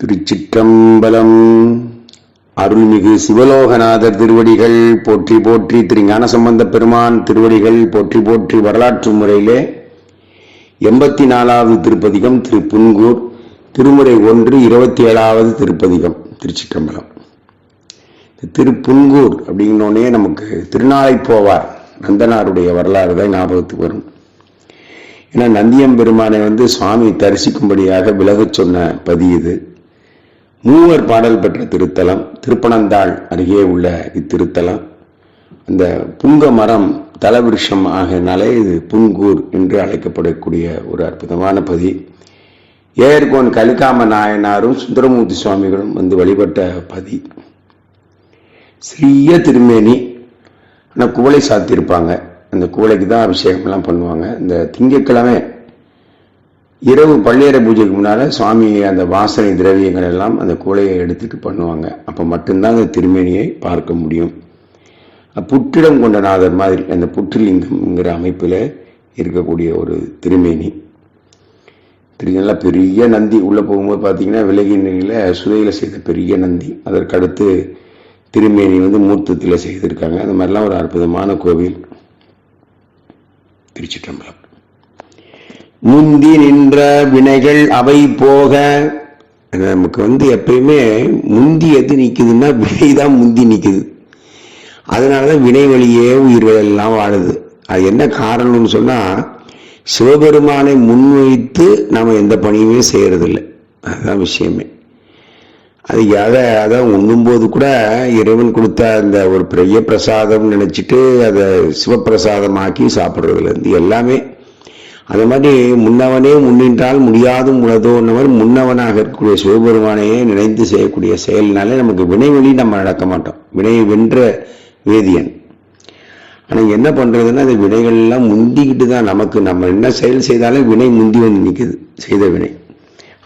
திருச்சிற்றம்பலம். அருள்மிகு சிவலோகநாதர் திருவடிகள் போற்றி போற்றி திருஞான சம்பந்த பெருமான் திருவடிகள் போற்றி போற்றி வரலாற்று முறையிலே எண்பத்தி நாலாவது திருப்பதிகம் திரு புன்கூர் திருமுறை ஒன்று இருபத்தி ஏழாவது திருப்பதிகம் திருச்சிற்றம்பலம். திருப்புன்கூர் அப்படின்னோடனே நமக்கு திருநாளை போவார். நந்தனாருடைய வரலாறு தான் ஞாபகத்துக்கு வரும். ஏன்னா நந்தியம் பெருமானை வந்து சுவாமி தரிசிக்கும்படியாக விலகச் சொன்ன பதி இது. மூவர் பாடல் பெற்ற திருத்தலம் திருப்பனந்தாள் அருகே உள்ள இத்திருத்தலம். அந்த புங்க மரம் தலவிருஷம் ஆகினாலே இது புன்கூர் என்று அழைக்கப்படக்கூடிய ஒரு அற்புதமான பதி. ஏர்கோன் கலிகாம நாயனாரும் சுந்தரமூர்த்தி சுவாமிகளும் வந்து வழிபட்ட பதி. சிறிய திருமேனி ஆனால் குவளை சாத்தியிருப்பாங்க. அந்த குவளைக்கு தான் அபிஷேகம்லாம் பண்ணுவாங்க. இந்த திங்கட்கிழமை இரவு பள்ளியறை பூஜைக்கு முன்னால் சுவாமி அந்த வாசனை திரவியங்கள் எல்லாம் அந்த கூலையை எடுத்துட்டு பண்ணுவாங்க. அப்போ மட்டும்தான் அந்த திருமேனியை பார்க்க முடியும். புற்றிடம் கொண்ட நாதர் மாதிரி அந்த புற்றுலிங்கம்ங்கிற அமைப்பில் இருக்கக்கூடிய ஒரு திருமேனி. திரு நல்லா பெரிய நந்தி உள்ளே போகும்போது பார்த்தீங்கன்னா விலகி நிலையில் சுதையில் செய்த பெரிய நந்தி. அதற்கடுத்து திருமேனி வந்து மூர்த்தத்தில் செய்திருக்காங்க. அந்த மாதிரிலாம் ஒரு அற்புதமான கோவில். திருச்சிற்றம்பலம். முந்தி நின்ற வினைகள் அவை போக. நமக்கு வந்து எப்பயுமே முந்தி எது நிற்குதுன்னா வினை தான் முந்தி நிற்குது அதனாலதான் வினை வழியே உயிர்கள் எல்லாம் வாழுது. அது என்ன காரணம்னு சொன்னால் சிவபெருமானை முன்வைத்து நாம் எந்த பணியுமே செய்கிறதில்ல அதுதான் விஷயமே. அது அதை அதை உண்ணும்போது கூட இறைவன் கொடுத்த அந்த ஒரு பெரிய பிரசாதம் நினச்சிட்டு அதை சிவப்பிரசாதமாக்கி சாப்பிட்றதுல இருந்து எல்லாமே அது மாதிரி முன்னவனே முன்னின்றால் முடியாதும் உளதோன்ற மாதிரி முன்னவனாக இருக்கக்கூடிய சிவபெருமானையே நினைத்து செய்யக்கூடிய செயல்னாலே நமக்கு வினை வழி நம்ம நடக்க மாட்டோம். வினையை வென்ற வேதியன். ஆனால் என்ன பண்ணுறதுன்னா அந்த வினைகள்லாம் முந்திக்கிட்டு தான் நமக்கு நம்ம என்ன செயல் செய்தாலும் வினை முந்தி வந்து நிற்குது செய்த வினை.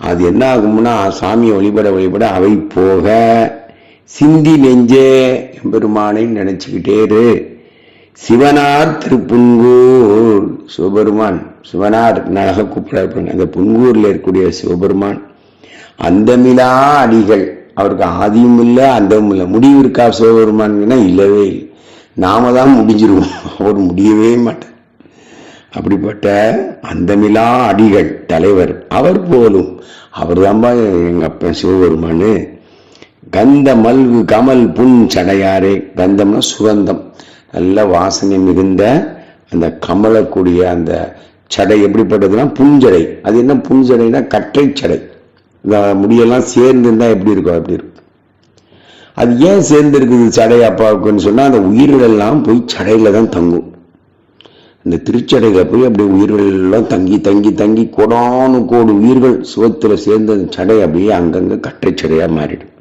அது என்ன ஆகும்னா சாமியை வழிபட வழிபட அவை போக சிந்தி நெஞ்சே எம்பெருமானை நினச்சிக்கிட்டே இரு. சிவனார் திருப்புன்கூர். சிவபெருமான் சிவனார் நழக கூப்பிட அந்த புன்கூரில் இருக்கக்கூடிய சிவபெருமான் அந்தமிலா அடிகள். அவருக்கு ஆதியும் இல்லை அந்தமும் இல்லை. முடிவு இருக்கா சிவபெருமான்னா இல்லவே இல்லை. நாம தான் முடிஞ்சிருவோம். அவர் முடியவே மாட்டார். அப்படிப்பட்ட அந்தமிலா அடிகள் தலைவர் அவர் போலும். அவர் தான்பா எங்க அப்பன் சிவபெருமானு. கந்த மல்கு கமல் புன் சடையாரே. கந்தம்னா சுகந்தம். நல்ல வாசனை மிகுந்த அந்த கமலக்கூடிய அந்த சடை எப்படிப்பட்டதுன்னா புஞ்சடை அது என்ன புஞ்சடைனா கற்றை சடை. இந்த முடியெல்லாம் சேர்ந்து இருந்தா எப்படி இருக்கும்? அப்படி இருக்கும். அது ஏன் சேர்ந்து இருக்குது சடை அப்பாவுக்குன்னு சொன்னால் அந்த உயிர்களெல்லாம் போய் சடையில் தான் தங்கும். இந்த திருச்சடையில போய் அப்படி உயிர்களெல்லாம் தங்கி தங்கி தங்கி கோடானு கோடு உயிர்கள் சுவத்தில் சேர்ந்த அந்த சடை அப்படியே அங்கங்கே கற்றை சடையாக மாறிடும்.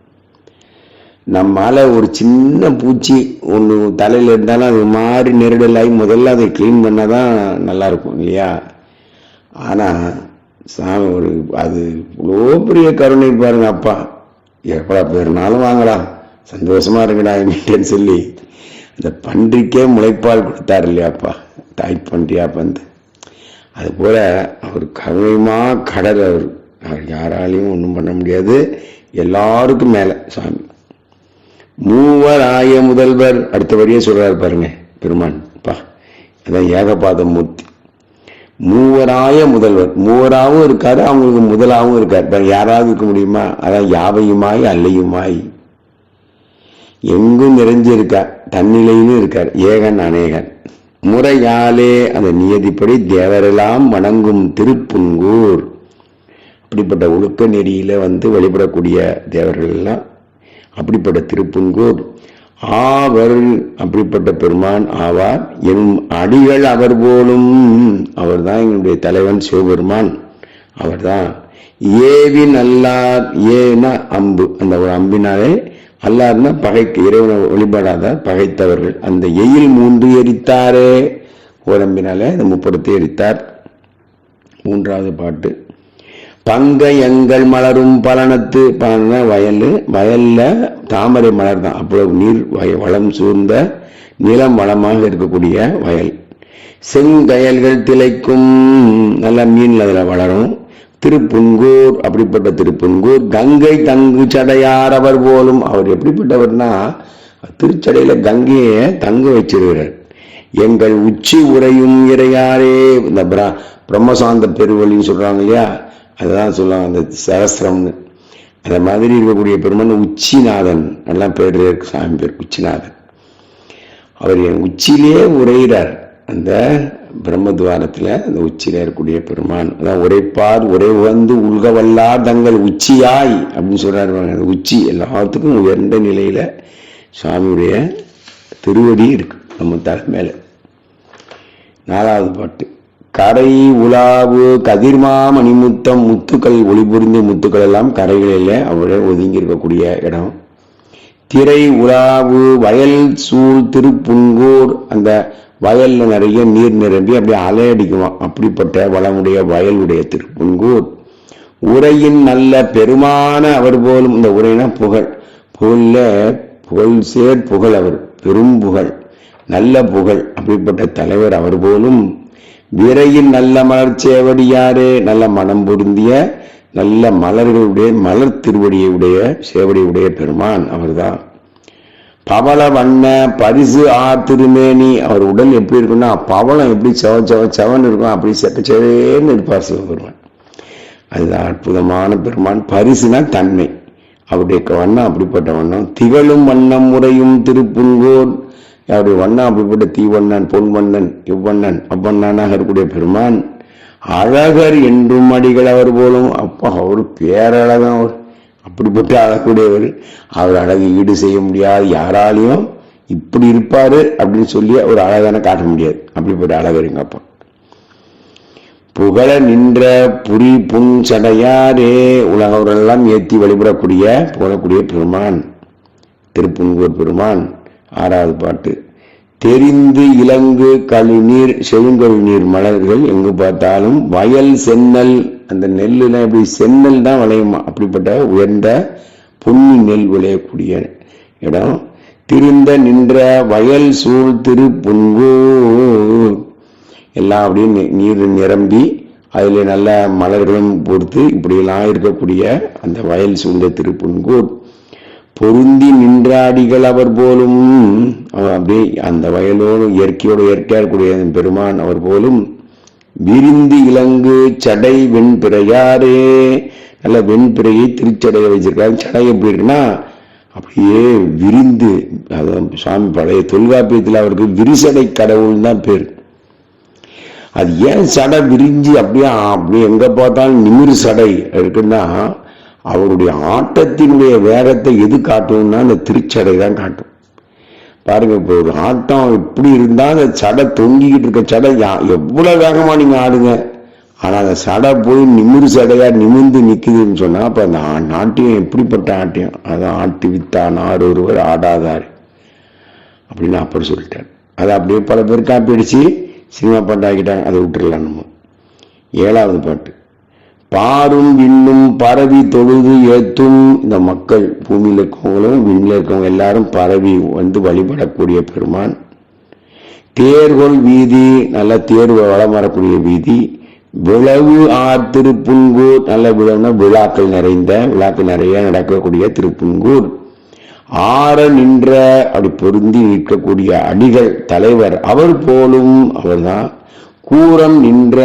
நம்மால ஒரு சின்ன பூச்சி ஒன்று தலையில் இருந்தாலும் அது மாதிரி நெருடலாகி முதல்ல அதை க்ளீன் பண்ணாதான் நல்லா இருக்கும் இல்லையா? ஆனால் சாமி ஒரு அது இவ்வளோ பெரிய கருணை பாருங்க அப்பா. எவ்வளோ பேர்னாலும் வாங்கலாம் சந்தோஷமாக இருக்குடா என்கிட்டன்னு சொல்லி. அந்த பன்றிக்கே முளைப்பால் கொடுத்தாரு இல்லையாப்பா தாய் பன்றியா பந்து. அதுபோல் அவர் கருணையமாக கடல் அவர். அவர் யாராலையும் ஒன்றும் பண்ண முடியாது. எல்லாருக்கும் மேலே சாமி. மூவர் ஆய முதல்வர். அடுத்த வரியே சொல்றாரு பாருங்க பெருமான். பா அதான் ஏகபாத மூர்த்தி. மூவராய முதல்வர். மூவராகவும் இருக்காரு அவங்களுக்கு முதலாகவும் இருக்காரு. வேற யாராவது இருக்க முடியுமா? அதான் யாவையுமாய் அல்லையுமாய். எங்கும் நிறைஞ்சிருக்கார் தன்னிலையிலும் இருக்கார் ஏகன் அநேகன். முறையாலே அந்த நியதிப்படி தேவரெல்லாம் வணங்கும் திருப்புங்கூர். அப்படிப்பட்ட ஒழுக்க நெறியில வந்து வழிபடக்கூடிய தேவர்கள் எல்லாம் அப்படிப்பட்ட திருப்புங்கூர். ஆவர் அப்படிப்பட்ட பெருமான் ஆவார். என் அடிகள் அவர் போலும். அவர்தான் எங்களுடைய தலைவன் சிவபெருமான். அவர்தான். ஏவின் நல்லார் ஏனா அம்பு. அந்த ஒரு அம்பினாலே அல்லார்னா பகைக்கு இறைவனை வழிபடாத பகைத்தவர்கள். அந்த எயில் மூன்று எரித்தாரே. ஓரம்பினாலே அந்த முப்புறத்தை எரித்தார். மூன்றாவது பாட்டு. பங்க எங்கள் மலரும் பலனத்து பலன வயல் வயல்ல தாமரை மலர் தான். அவ்வளவு நீர் வய வளம் சூழ்ந்த நிலம் வளமாக இருக்கக்கூடிய வயல். செங்கயல்கள் திளைக்கும் நல்ல மீன் அதில் வளரும். திருப்புன்கூர் அப்படிப்பட்ட திருப்புன்கூர் கங்கை தங்கு சடையார் அவர் போலும் அவர் எப்படிப்பட்டவர்னா திருச்சடையில கங்கையை தங்க வச்சிருக்கிறார். எங்கள் உச்சி உரையும் இறையாரே இந்த பிர- பிரம்மசாந்த பெருவழின்னு சொல்றாங்க இல்லையா? அதுதான் சொல்லுவாங்க அந்த சகசிரம்னு. அந்த மாதிரி இருக்கக்கூடிய பெருமான் உச்சிநாதன். எல்லாம் பேர் சாமி பேர் உச்சிநாதன். அவர் என் உச்சியிலே உரைகிறார் அந்த பிரம்மத்வாரத்தில் அந்த உச்சியில இருக்கக்கூடிய பெருமான். அதான் உரைப்பார் உரை வந்து உள்கவல்லார் தங்கள் உச்சியாய் அப்படின்னு சொல்றாரு அந்த உச்சி எல்லாத்துக்கும் உயர்ந்த நிலையில சுவாமியுடைய திருவடி இருக்கு நம்ம தலை மேல. நாலாவது பாட்டு. கரை உலாவு கதிர்மா மணிமுத்தம் முத்துக்கள் ஒளிபுரிந்த முத்துக்கள் எல்லாம் கரைகளில் அவருடைய ஒதுங்கி இருக்கக்கூடிய இடம். திரை உலாவு வயல் சூழ் திருப்புன்கூர் அந்த வயலில் நிறைய நீர் நிரம்பி அப்படியே அலையடிக்குவான் அப்படிப்பட்ட வளமுடைய வயலுடைய திருப்புன்கூர். உரையின் நல்ல பெருமான அவர் போலும் இந்த உரைனா புகழ். புகழில் புகழ் சேர் புகழ் அவர் பெரும் புகழ் நல்ல புகழ். அப்படிப்பட்ட தலைவர் அவர் போலும் விரையின் நல்ல மலர் சேவடியாரே நல்ல மனம் பொருந்திய நல்ல மலர்களுடைய மலர் திருவடியுடைய சேவடியுடைய பெருமான் அவர்தான். பவள வண்ண பரிசு ஆ திருமேனி அவர் உடல் எப்படி இருக்குன்னா பவளம் எப்படி செவ செவ செவன் இருக்கும் அப்படி செப்ப செவேன்னு இருப்பார் சிவபெருமான். அதுதான் அற்புதமான பெருமான். பரிசுனா தன்மை. அவருடைய வண்ணம் அப்படிப்பட்ட வண்ணம். திகழும் வண்ணம் முறையும் திருப்புங்கோர் அவருடைய வண்ணா அப்படிப்பட்ட தீவண்ணன் பொன்வண்ணன் இவ்வண்ணன் அவ்வண்ணனாக இருக்கக்கூடிய பெருமான் அழகர் என்றும் அடிகள் அவர் போலும். அப்பா அவர் பேரழகம் அவர். அப்படிப்பட்ட அழகுடையவர். அவர் அழகு ஈடு செய்ய முடியாது. யாராலையும் இப்படி இருப்பாரு அப்படின்னு சொல்லி அவர் அழகான காட்ட முடியாது. அப்படிப்பட்ட அழகர் எங்க அப்பா. புகழ நின்ற புரி புன் சடையாரே உலகவரெல்லாம் ஏத்தி வழிபடக்கூடிய புகழக்கூடிய பெருமான். திருப்புன்கூர் பெருமான். ஆறாவது பாட்டு. தெரிந்து இலங்கு கழுநீர் செழுங்கழு நீர் மலர்கள் எங்கு பார்த்தாலும் வயல் சென்னல் அந்த நெல்லுலாம் இப்படி சென்னல் தான் விளையுமா? அப்படிப்பட்ட உயர்ந்த பொன்னி நெல் விளையக்கூடிய இடம். திருந்த நின்ற வயல் சூழ் திருப்புங்கூர். எல்லாம் அப்படின்னு நீர் நிரம்பி அதில் நல்ல மலர்களும் பொறுத்து இப்படியெல்லாம் இருக்கக்கூடிய அந்த வயல் சூழ்ந்த திருப்புன்கூர் பொருந்தி நின்றாடிகள் அவர் போலும். அவர் அப்படியே அந்த வயலோடு இயற்கையோடு இயற்கையாக கூடிய பெருமான் அவர் போலும். விரிந்து இலங்கு சடை வெண்பிறையாரே. நல்ல வெண்பிறையை திருச்சடையை வச்சிருக்காரு சடை எப்படி இருக்குன்னா அப்படியே விரிந்து அதான் சுவாமி பழைய தொல்காப்பியத்தில் அவருக்கு விரிசடை கடவுள் தான் பேர். அது ஏன் சடை விரிஞ்சு அப்படியே அப்படியே எங்க பார்த்தாலும் நிமிர் சடை இருக்குன்னா அவருடைய ஆட்டத்தினுடைய வேகத்தை எது காட்டும்னா அந்த திருச்சடை தான் காட்டும். பாருங்க இப்போ ஒரு ஆட்டம் எப்படி இருந்தால் அந்த சடை தொங்கிக்கிட்டு இருக்க சடை யா- வேகமாக நீங்கள் ஆடுங்க. ஆனால் அந்த சடை போய் நிமிரு சடையாக நிமிர்ந்து நிற்குதுன்னு சொன்னால் அப்போ அந்த ஆ- நாட்டியம் எப்படிப்பட்ட ஆட்டியம் அதான் ஆட்டி வித்தான் ஆடு ஒருவர் ஆடாதார். அப்படின்னு அப்படி சொல்லிட்டார். அதை அப்படியே பல பேர் காப்பி அடித்து சினிமா பாட்டு அதை விட்டுறலாம் நம்ம. ஏழாவது பாட்டு. பாரும் விண்ணும் பரவி தொழுது ஏத்தும் இந்த மக்கள். பூமியில் இருக்கவங்களும் விண்ணில் இருக்கவங்க எல்லாரும் பரவி வந்து வழிபடக்கூடிய பெருமான். தேர்கொள் வீதி நல்ல தேர் வளம் வரக்கூடிய வீதி. விளவு ஆர் திருப்புன்கூர் நல்ல விழவுனா விழாக்கள் நிறைந்த விழாக்கள் நிறைய நடக்கக்கூடிய திருப்புன்கூர். ஆற நின்ற அப்படி பொருந்தி நிற்கக்கூடிய அடிகள் தலைவர் அவர் போலும் அவர்தான். கூரம் நின்ற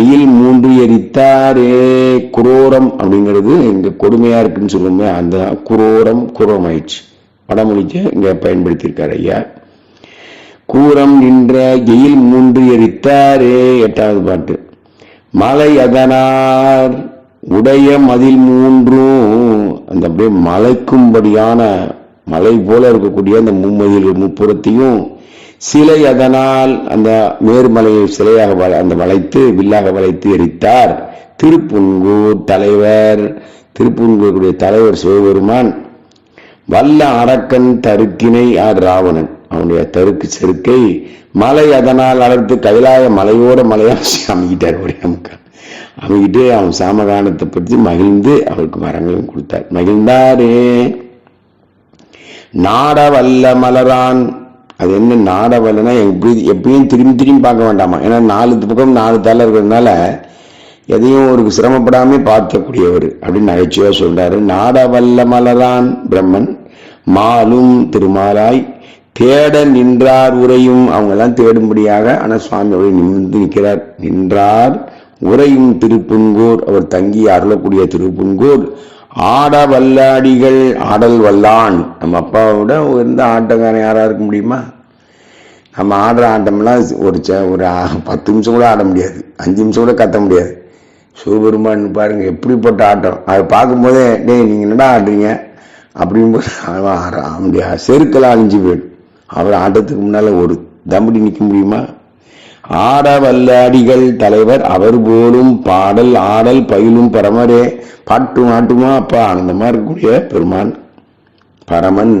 எயில் மூன்று எரித்தாரே குரோரம் அப்படிங்கிறது இங்கே கொடுமையாக இருக்குன்னு சொல்லுவோமே அந்த குரோரம் குரோம் ஆயிடுச்சு வடமொழிக்கு இங்கே பயன்படுத்தியிருக்கார் ஐயா. கூரம் நின்ற எயில் மூன்று எரித்தாரே எட்டாவது பாட்டு. மலை அதனார் உடைய மதில் மூன்றும் அந்த அப்படியே மலைக்கும்படியான மலை போல இருக்கக்கூடிய அந்த மும்மதில் முப்புறத்தையும் சிலை அதனால் அந்த மேருமலையை சிலையாக அந்த வளைத்து வில்லாக வளைத்து எரித்தார். திருப்புன்கூர் தலைவர் திருப்புன்கூருடைய தலைவர் சிவபெருமான் வல்ல அரக்கன் தருக்கினை ஆர் ராவணன். அவனுடைய தருக்கு செருக்கை மலை அதனால் அடர்த்து கைலாய மலையோட மலையா அமைக்கிட்டார். ஒரே நமக்கு அமைக்கிட்டு அவன் சாமகானத்தை பற்றி மகிழ்ந்து அவருக்கு வரங்களும் கொடுத்தார். மகிழ்ந்தாரே. நாட வல்ல மலரான் அது என்ன நாட எப்படி எப்பயும் திரும்பி திரும்பி பார்க்க வேண்டாமா? ஏன்னா நாலு பக்கம் நாலு தலை இருக்கிறதுனால எதையும் ஒரு சிரமப்படாமல் பார்க்கக்கூடியவர் அப்படின்னு நகைச்சுவையா சொல்றாரு. நாட வல்ல மலரான் பிரம்மன் மாலும் திருமாலாய் தேட நின்றார் உரையும் அவங்கெல்லாம் தேடும்படியாக ஆனால் சுவாமி அவரை நிமிர்ந்து நிற்கிறார். நின்றார் உரையும் திருப்புன்கோர் அவர் தங்கி அருளக்கூடிய திருப்புன்கோர் ஆட வல்லாடிகள் ஆடல் வல்லான் நம்ம அப்பாவை விட உயர்ந்த ஆட்டக்காரன் யாராக இருக்க முடியுமா? நம்ம ஆடுற ஆட்டம்லாம் ஒரு ச- ஒரு பத்து நிமிஷம் கூட ஆட முடியாது. அஞ்சு நிமிஷம் கூட கத்த முடியாது. சிவபெருமான் பாருங்கள் எப்படிப்பட்ட ஆட்டம். அதை பார்க்கும்போதே டேய் நீங்கள் என்னடா ஆடுறீங்க? அப்படின்னு அவன் ஆட முடியாது. செருக்கெல்லாம் அழிஞ்சு போயிடும். அவர் ஆட்டத்துக்கு முன்னால் ஒரு தம்படி நிற்க முடியுமா? ஆட வல்லாடிகள் தலைவர் அவர் போலும் பாடல் ஆடல் பயிலும் பரமரே பாட்டு மாட்டுமா அப்பா ஆனந்தமா இருக்கக்கூடிய பெருமான் பரமன்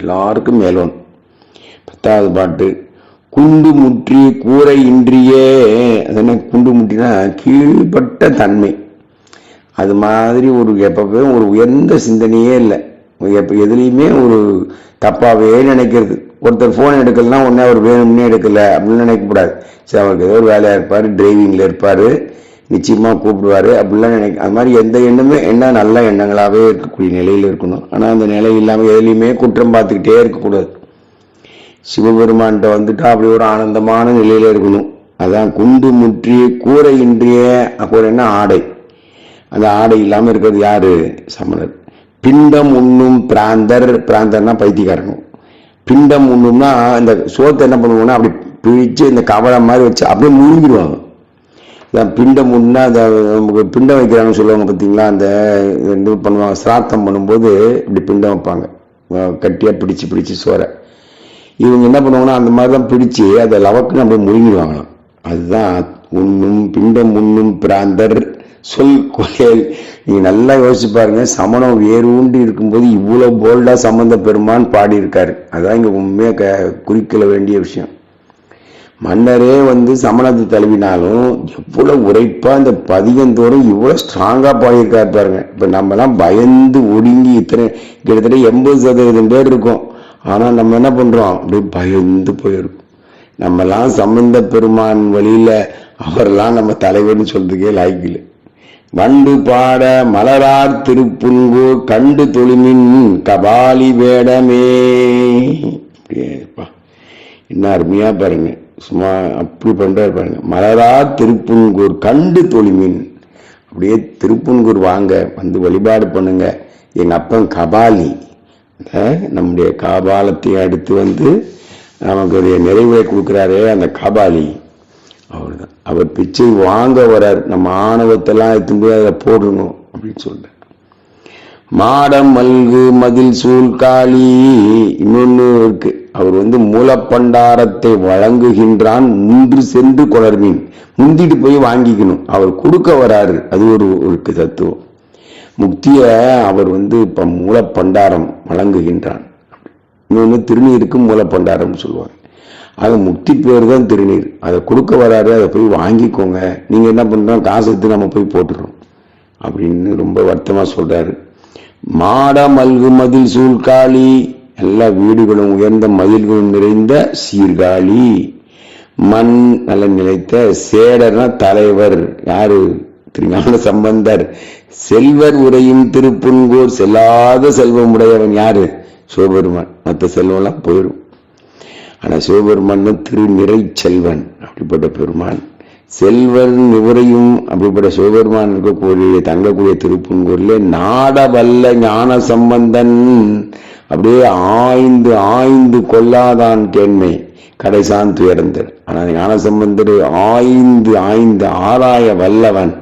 எல்லாருக்கும் மேலோன். பத்தாவது பாட்டு குண்டு முற்றி கூரை இன்றியே அது என்ன குண்டு முற்றினா கீழ்பட்ட தன்மை. அது மாதிரி ஒரு எப்பவே ஒரு உயர்ந்த சிந்தனையே இல்லை. எப்போ எதுலேயுமே ஒரு தப்பாகவே நினைக்கிறது. ஒருத்தர் ஃபோன் எடுக்கலன்னா உடனே அவர் வேணும்னே எடுக்கல அப்படின்னு நினைக்கக்கூடாது. சரி அவருக்கு ஏதோ ஒரு வேலையாக இருப்பார் டிரைவிங்கில் இருப்பார் நிச்சயமாக கூப்பிடுவாரு அப்படிலாம் நினைக்க அது மாதிரி எந்த எண்ணமே என்ன நல்ல எண்ணங்களாகவே இருக்கக்கூடிய நிலையில் இருக்கணும். ஆனால் அந்த நிலை இல்லாமல் எதுலையுமே குற்றம் பார்த்துக்கிட்டே இருக்கக்கூடாது. சிவபெருமான்கிட்ட வந்துட்டா அப்படி ஒரு ஆனந்தமான நிலையில் இருக்கணும். அதான் குண்டு முற்றி கூரை இன்றிய கூரைன்னா ஆடை. அந்த ஆடை இல்லாமல் இருக்கிறது யாரு? சமணர். பிண்டம் உண்ணும் பிராந்தர் பிராந்தர்னா பைத்தியக்காரனும். பிண்டம் உண்ணும்னா இந்த சோத்தை என்ன பண்ணுவோம்னா அப்படி பிழிச்சு இந்த கவலை மாதிரி வச்சு அப்படியே முழுங்கிடுவாங்க. இதான் பிண்டம் உண்ணா அந்த நமக்கு பிண்டம் வைக்கிறாங்கன்னு சொல்லுவாங்க பார்த்தீங்களா? அந்த இது பண்ணுவாங்க. சிராத்தம் பண்ணும்போது இப்படி பிண்டம் வைப்பாங்க. கட்டியாக பிடிச்சு பிடிச்சு சோறை. இவங்க என்ன பண்ணுவாங்கன்னா அந்த மாதிரி தான் பிடிச்சு அதை லவக்குன்னு அப்படியே முழுங்கிடுவாங்களாம். அதுதான் உண்ணும் பிண்டம் உண்ணும் பிராந்தர் சொல் கொலையல். நீங்கள் நல்லா யோசிச்சு பாருங்க சமணம் வேரூண்டி இருக்கும்போது இவ்வளோ போல்டாக சம்பந்த பெருமான் பாடியிருக்காரு. அதான் இங்கே உண்மையாக க- குறிக்கல வேண்டிய விஷயம். மன்னரே வந்து சமணத்தை தழுவினாலும் எவ்வளோ உரைப்பாக இந்த பதிகந்தோறும் இவ்வளோ ஸ்ட்ராங்காக பாடியிருக்காரு பாருங்க. இப்போ நம்மலாம் பயந்து ஒடுங்கி இத்தனை கிட்டத்தட்ட எண்பது சதவீதம் பேர் இருக்கோம். ஆனால் நம்ம என்ன பண்ணுறோம் அப்படியே பயந்து போயிருக்கோம். நம்மலாம் சம்பந்த பெருமான் வழியில் அவரெல்லாம் நம்ம தலைவர்னு சொல்கிறதுக்கே லாய்க்கில்லை வண்டு பாட மலரார் திருப்புன்கூர் கண்டு தொழுமின் கபாலி வேடமே. என்ன அருமையா பாருங்க. சும்மா அப்படி பண்றாரு பாருங்க. மலரார் திருப்புன்கூர் கண்டு தொழிமின். அப்படியே திருப்புன்கூர் வாங்க. வந்து வழிபாடு பண்ணுங்க. எங்க அப்பன் கபாலி. நம்முடைய காபாலத்தை அடுத்து வந்து நமக்கு நிறைவை கொடுக்குறாரே அந்த கபாலி. அவர்தான் அவர் பிச்சை வாங்க வரார். நம்ம ஆணவத்தெல்லாம் எடுத்து போய் அதை போடணும் அப்படின்னு சொல்லிட்டு மாடம் மல்கு மதில் சூழ் காளி இன்னொன்னு இருக்கு. அவர் வந்து மூலப்பண்டாரத்தை வழங்குகின்றான். முன்று சென்று குளர்மீன் முந்திட்டு போய் வாங்கிக்கணும். அவர் கொடுக்க வராரு. அது ஒரு ஒரு தத்துவம். முக்திய அவர் வந்து இப்ப மூலப்பண்டாரம் வழங்குகின்றான். இன்னொன்னு திருநீருக்கு மூலப்பண்டாரம் சொல்லுவாங்க. அது முக்தி பேர் தான் திருநீர். அதை கொடுக்க வராரு அதை போய் வாங்கிக்கோங்க. நீங்க என்ன பண்ணுறோம் காசு எடுத்து நம்ம போய் போட்டுறோம் அப்படின்னு ரொம்ப வருத்தமா சொல்றாரு. மாட மல்கு மதில் சூழ்காளி எல்லா வீடுகளும் உயர்ந்த மதில்களும் நிறைந்த சீர்காழி. மண் நல்ல நிலைத்த சேடர்னா தலைவர். யாரு? திருஞான சம்பந்தர். செல்வர் உரையும் திருப்புன்கோர். செல்லாத செல்வம் உடையவன் யாரு? சிவபெருமான் மற்ற செல்வம்லாம் போயிடும். ஆனால் சிவபெருமான் தான் திருநிறை செல்வன் அப்படிப்பட்ட பெருமான். செல்வன் நிவரையும் அப்படிப்பட்ட சிவபெருமான் இருக்கக்கூடிய தங்கக்கூடிய திருப்புன்கூர்ல நாட வல்ல ஞான சம்பந்தன் அப்படியே ஆய்ந்து ஆய்ந்து கொல்லாதான் கேண்மை. கடைசான் துயர்ந்தர். ஆனால் ஞான சம்பந்தர் ஆய்ந்து ஆய்ந்து ஆராய வல்லவன்.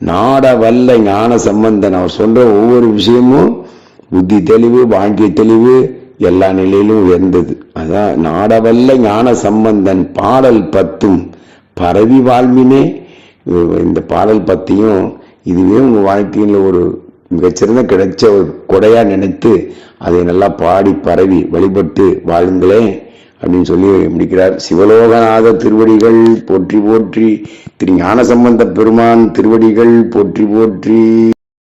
நாட வல்ல ஞான சம்பந்தன் அவர் சொல்ற ஒவ்வொரு விஷயமும் புத்தி தெளிவு வாழ்க்கை தெளிவு எல்லா நிலையிலும் உயர்ந்தது. அதான் நாடவல்ல ஞான சம்பந்தன் பாடல் பத்தும் பரவி வாழ்வினே. இந்த பாடல் பத்தியும் இதுவே உங்கள் வாழ்க்கையில் ஒரு மிகச்சிறந்த கிடைச்ச ஒரு கொடையா நினைத்து அதை நல்லா பாடி பரவி வழிபட்டு வாழுங்களே அப்படின்னு சொல்லி முடிக்கிறார். சிவலோகநாத திருவடிகள் போற்றி போற்றி திரு ஞானசம்பந்த பெருமான் திருவடிகள் போற்றி போற்றி.